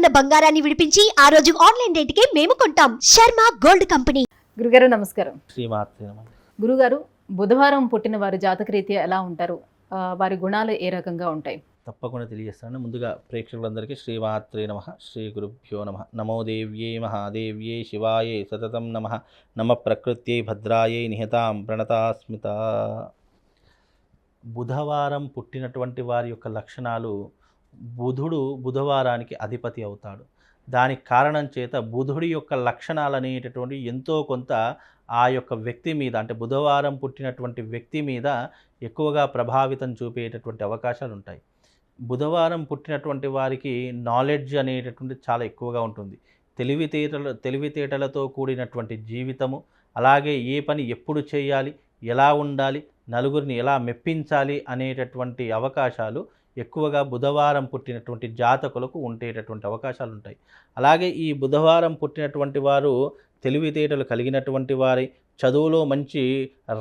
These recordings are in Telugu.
ఉన్న బంగారాన్ని విడిపించి ఆ రోజు ఆన్లైన్ రేటుకే మేము కొంటాం. Sharma gold company. గురుగారు నమస్కారం. గురుగారు బుధవారం పుట్టిన వారు జాతకరీత్యా ఎలా ఉంటారు? వారి గుణాలు ఏ రకంగా ఉంటాయి? తప్పకుండా తెలియజేస్తాను. ముందుగా ప్రేక్షకులందరికీ శ్రీమాత్రే నమ శ్రీ గురుభ్యో నమ నమో దేవ్యే మహాదేవ్యే శివాయే సతతం నమ నమ ప్రకృత్యై భద్రాయై నిహతాం ప్రణతాస్మిత. బుధవారం పుట్టినటువంటి వారి యొక్క లక్షణాలు బుధుడు బుధవారానికి అధిపతి అవుతాడు. దానికి కారణం చేత బుధుడి యొక్క లక్షణాలు అనేటటువంటి ఎంతో కొంత ఆ యొక్క వ్యక్తి మీద అంటే బుధవారం పుట్టినటువంటి వ్యక్తి మీద ఎక్కువగా ప్రభావితం చూపేటటువంటి అవకాశాలు ఉంటాయి. బుధవారం పుట్టినటువంటి వారికి నాలెడ్జ్ అనేటటువంటి చాలా ఎక్కువగా ఉంటుంది. తెలివితేటల తెలివితేటలతో కూడినటువంటి జీవితము అలాగే ఏ పని ఎప్పుడు చేయాలి ఎలా ఉండాలి నలుగురిని ఎలా మెప్పించాలి అనేటటువంటి అవకాశాలు ఎక్కువగా బుధవారం పుట్టినటువంటి జాతకులకు ఉండేటటువంటి అవకాశాలు ఉంటాయి అలాగే ఈ బుధవారం పుట్టినటువంటి వారు తెలివితేటలు కలిగినటువంటి వారి చదువులో మంచి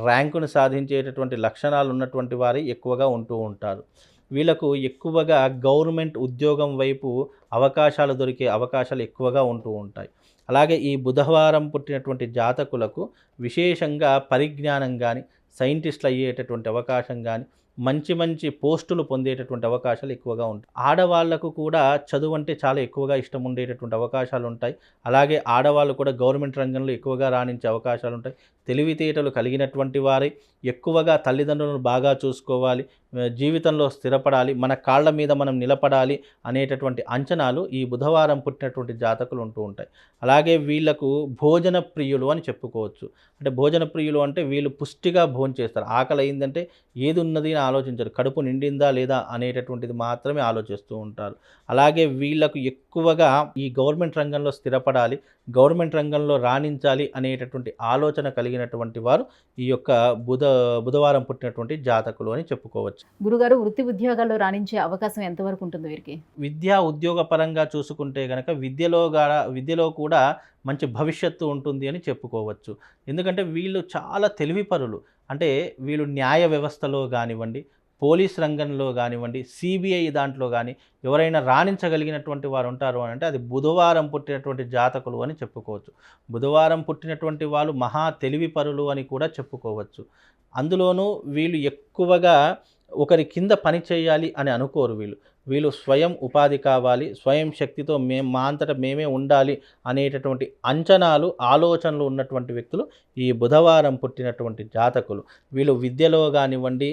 ర్యాంకును సాధించేటటువంటి లక్షణాలు ఉన్నటువంటి వారి ఎక్కువగా ఉంటూ ఉంటారు. వీళ్ళకు ఎక్కువగా గవర్నమెంట్ ఉద్యోగం వైపు అవకాశాలు దొరికే అవకాశాలు ఎక్కువగా ఉంటూ ఉంటాయి. అలాగే ఈ బుధవారం పుట్టినటువంటి జాతకులకు విశేషంగా పరిజ్ఞానం కానీ సైంటిస్టులు అయ్యేటటువంటి అవకాశం కానీ మంచి మంచి పోస్టులు పొందేటటువంటి అవకాశాలు ఎక్కువగా ఉంటాయి. ఆడవాళ్ళకు కూడా చదువు అంటే చాలా ఎక్కువగా ఇష్టం ఉండేటటువంటి అవకాశాలు ఉంటాయి. అలాగే ఆడవాళ్ళు కూడా గవర్నమెంట్ రంగంలో ఎక్కువగా రాణించే అవకాశాలు ఉంటాయి. తెలివితేటలు కలిగినటువంటి వారే ఎక్కువగా తల్లిదండ్రులను బాగా చూసుకోవాలి. జీవితంలో స్థిరపడాలి. మన కాళ్ళ మీద మనం నిలబడాలి అనేటటువంటి అంచనాలు ఈ బుధవారం పుట్టినటువంటి జాతకులు ఉంటూ ఉంటాయి. అలాగే వీళ్ళకు భోజన ప్రియులు అని చెప్పుకోవచ్చు. అంటే భోజన ప్రియులు అంటే వీళ్ళు పుష్టిగా భోజనం చేస్తారు ఆకలి అయిందంటే ఏది ఉన్నది నా ఆలోచించరు. కడుపు నిండిందా లేదా అనేటటువంటిది మాత్రమే ఆలోచిస్తూ ఉంటారు. అలాగే వీళ్ళకు ఎక్కువగా ఈ గవర్నమెంట్ రంగంలో స్థిరపడాలి గవర్నమెంట్ రంగంలో రాణించాలి అనేటటువంటి ఆలోచన కలిగినటువంటి వారు ఈ యొక్క బుధ బుధవారం పుట్టినటువంటి జాతకులు అని చెప్పుకోవచ్చు. గురుగారు వృత్తి ఉద్యోగాల్లో రాణించే అవకాశం ఎంతవరకు ఉంటుంది వీరికి? విద్యా ఉద్యోగ పరంగా చూసుకుంటే కనుక విద్యలో విద్యలో కూడా మంచి భవిష్యత్తు ఉంటుంది అని చెప్పుకోవచ్చు. ఎందుకంటే వీళ్ళు చాలా తెలివిపరులు. అంటే వీళ్ళు న్యాయ వ్యవస్థలో కానివ్వండి పోలీస్ రంగంలో కానివ్వండి సిబిఐ దాంట్లో కానీ ఎవరైనా రాణించగలిగినటువంటి వారు ఉంటారు అని అంటే అది బుధవారం పుట్టినటువంటి జాతకులు అని చెప్పుకోవచ్చు. బుధవారం పుట్టినటువంటి వాళ్ళు మహా తెలివి పరులు అని కూడా చెప్పుకోవచ్చు. అందులోనూ వీళ్ళు ఎక్కువగా ఒకరి కింద పని చేయాలి అని అనుకోరు వీళ్ళు. వీళ్ళు స్వయం ఉపాధి కావాలి స్వయం శక్తితో మేము మా అంతటా మేమే ఉండాలి అనేటటువంటి అంచనాలు ఆలోచనలు ఉన్నటువంటి వ్యక్తులు ఈ బుధవారం పుట్టినటువంటి జాతకులు. వీళ్ళు విద్యలో కానివ్వండి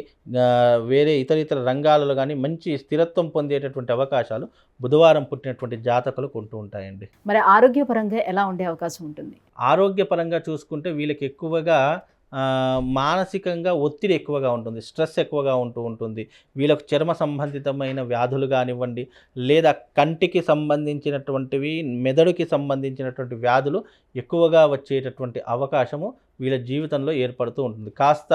వేరే ఇతర ఇతర రంగాలలో కానీ మంచి స్థిరత్వం పొందేటటువంటి అవకాశాలు బుధవారం పుట్టినటువంటి జాతకులకు ఉంటూ ఉంటాయండి. మరి ఆరోగ్యపరంగా ఎలా ఉండే అవకాశం ఉంటుంది? ఆరోగ్యపరంగా చూసుకుంటే వీళ్ళకి ఎక్కువగా మానసికంగా ఒత్తిడి ఎక్కువగా ఉంటుంది స్ట్రెస్ ఎక్కువగా ఉంటూ ఉంటుంది. వీళ్ళకు చర్మ సంబంధితమైన వ్యాధులు కానివ్వండి లేదా కంటికి సంబంధించినటువంటివి మెదడుకి సంబంధించినటువంటి వ్యాధులు ఎక్కువగా వచ్చేటటువంటి అవకాశము వీళ్ళ జీవితంలో ఏర్పడుతూ ఉంటుంది. కాస్త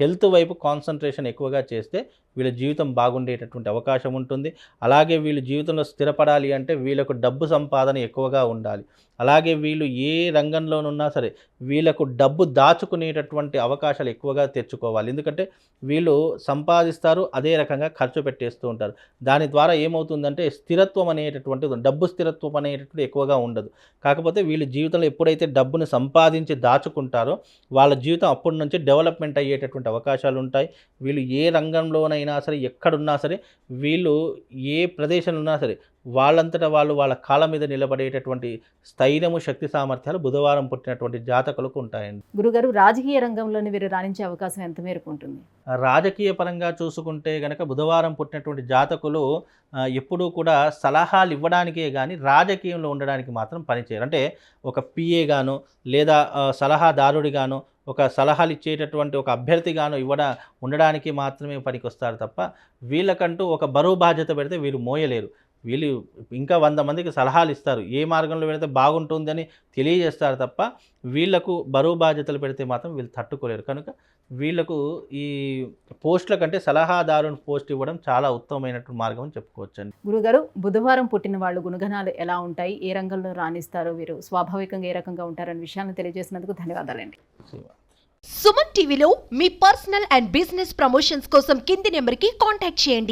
హెల్త్ వైపు కాన్సన్ట్రేషన్ ఎక్కువగా చేస్తే వీళ్ళ జీవితం బాగుండేటటువంటి అవకాశం ఉంటుంది. అలాగే వీళ్ళు జీవితంలో స్థిరపడాలి అంటే వీళ్ళకు డబ్బు సంపాదన ఎక్కువగా ఉండాలి. అలాగే వీళ్ళు ఏ రంగంలోనున్నా సరే వీళ్ళకు డబ్బు దాచుకునేటటువంటి అవకాశాలు ఎక్కువగా తెచ్చుకోవాలి. ఎందుకంటే వీళ్ళు సంపాదిస్తారు అదే రకంగా ఖర్చు పెట్టేస్తూ ఉంటారు. దాని ద్వారా ఏమవుతుందంటే స్థిరత్వం అనేటటువంటిది డబ్బు స్థిరత్వం అనేటటువంటి ఎక్కువగా ఉండదు. కాకపోతే వీళ్ళు జీవితంలో ఎప్పుడైతే డబ్బును సంపాదించి దాచుకుంటారో వాళ్ళ జీవితం అప్పటి నుంచి డెవలప్మెంట్ అయ్యేటటువంటి అవకాశాలు ఉంటాయి. వీళ్ళు ఏ రంగంలోనైనా సరే ఎక్కడున్నా సరే వీళ్ళు ఏ ప్రదేశంలో ఉన్నా సరే వాళ్ళంతటా వాళ్ళు వాళ్ళ కాళ్ళ మీద నిలబడేటటువంటి స్థైర్యము శక్తి సామర్థ్యాలు బుధవారం పుట్టినటువంటి జాతకులకు ఉంటాయండి. గురుగారు రాజకీయ రంగంలోని వీరు రాణించే అవకాశం ఎంత మేరకు ఉంటుంది? రాజకీయ పరంగా చూసుకుంటే గనక బుధవారం పుట్టినటువంటి జాతకులు ఎప్పుడూ కూడా సలహాలు ఇవ్వడానికే కానీ రాజకీయంలో ఉండడానికి మాత్రం పనిచేయరు. అంటే ఒక పిఏ గాను లేదా సలహాదారుడిగాను ఒక సలహాలు ఇచ్చేటటువంటి ఒక అభ్యర్థిగాను ఇవ్వడా ఉండడానికి మాత్రమే పనికొస్తారు తప్ప వీళ్ళకంటూ ఒక బరువు బాధ్యత పెడితే వీళ్ళు మోయలేరు. వీళ్ళు ఇంకా వంద మందికి సలహాలు ఇస్తారు. ఏ మార్గంలో పెడితే బాగుంటుందని తెలియజేస్తారు తప్ప వీళ్ళకు బరువు బాధ్యతలు పెడితే మాత్రం వీళ్ళు తట్టుకోలేరు. కనుక వీళ్ళకు ఈ పోస్టుల కంటే సలహాదారుని పోస్ట్ ఇవ్వడం చాలా ఉత్తమమైనటువంటి మార్గం అని చెప్పుకోవచ్చండి. గురుగారు బుధవారం పుట్టిన వాళ్ళు గుణగణాలు ఎలా ఉంటాయి? ఏ రంగంలో రాణిస్తారో? వీరు స్వాభావికంగా ఏ రకంగా ఉంటారనే విషయాన్ని తెలియజేసినందుకు ధన్యవాదాలండి. సుమన్ టీవీలో మీ పర్సనల్ అండ్ బిజినెస్ ప్రమోషన్స్ కోసం కింది నెంబర్కి కాంటాక్ట్ చేయండి.